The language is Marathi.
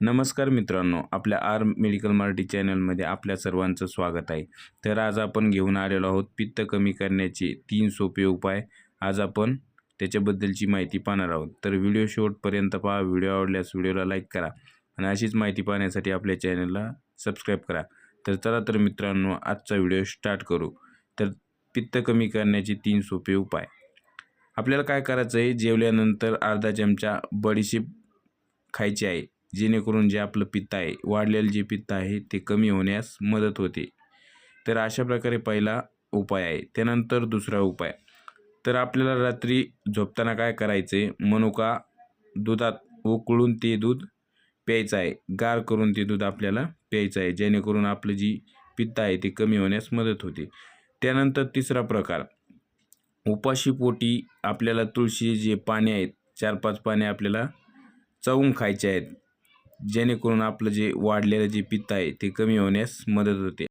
नमस्कार मित्रांनो आपल्या आर मेडिकल मराठी चॅनलमध्ये आपल्या सर्वांचं स्वागत आहे. तर आज आपण घेऊन आलेलो आहोत पित्त कमी करण्याचे तीन सोपे उपाय. आज आपण त्याच्याबद्दलची माहिती पाहणार आहोत. तर व्हिडिओ शेवटपर्यंत पहा व्हिडिओ आवडल्यास व्हिडिओला लाईक करा आणि अशीच माहिती पाहण्यासाठी आपल्या चॅनलला सबस्क्राईब करा. तर चला तर मित्रांनो आजचा व्हिडिओ स्टार्ट करू. तर पित्त कमी करण्याचे तीन सोपे उपाय. आपल्याला काय करायचं आहे? जेवल्यानंतर अर्धा चमचा बडीशेप खायची आहे. जेणेकरून जे आपलं पित्त आहे वाढलेलं जे पित्त आहे ते कमी होण्यास मदत होते. तर अशा प्रकारे पहिला उपाय आहे. त्यानंतर दुसरा उपाय. तर आपल्याला रात्री झोपताना काय करायचं आहे मनुका दुधात उकळून ते दूध प्यायचं आहे. गार करून ते दूध आपल्याला प्यायचं आहे. जेणेकरून आपलं जी पित्त आहे ते कमी होण्यास मदत होते. त्यानंतर तिसरा प्रकार. उपाशी पोटी आपल्याला तुळशी जे पाने आहेत चार पाच पाने आपल्याला चावून खायचे आहेत. जेणेकरून आपलं जे वाढलेलं जे पित्त आहे ते कमी होण्यास मदत होते.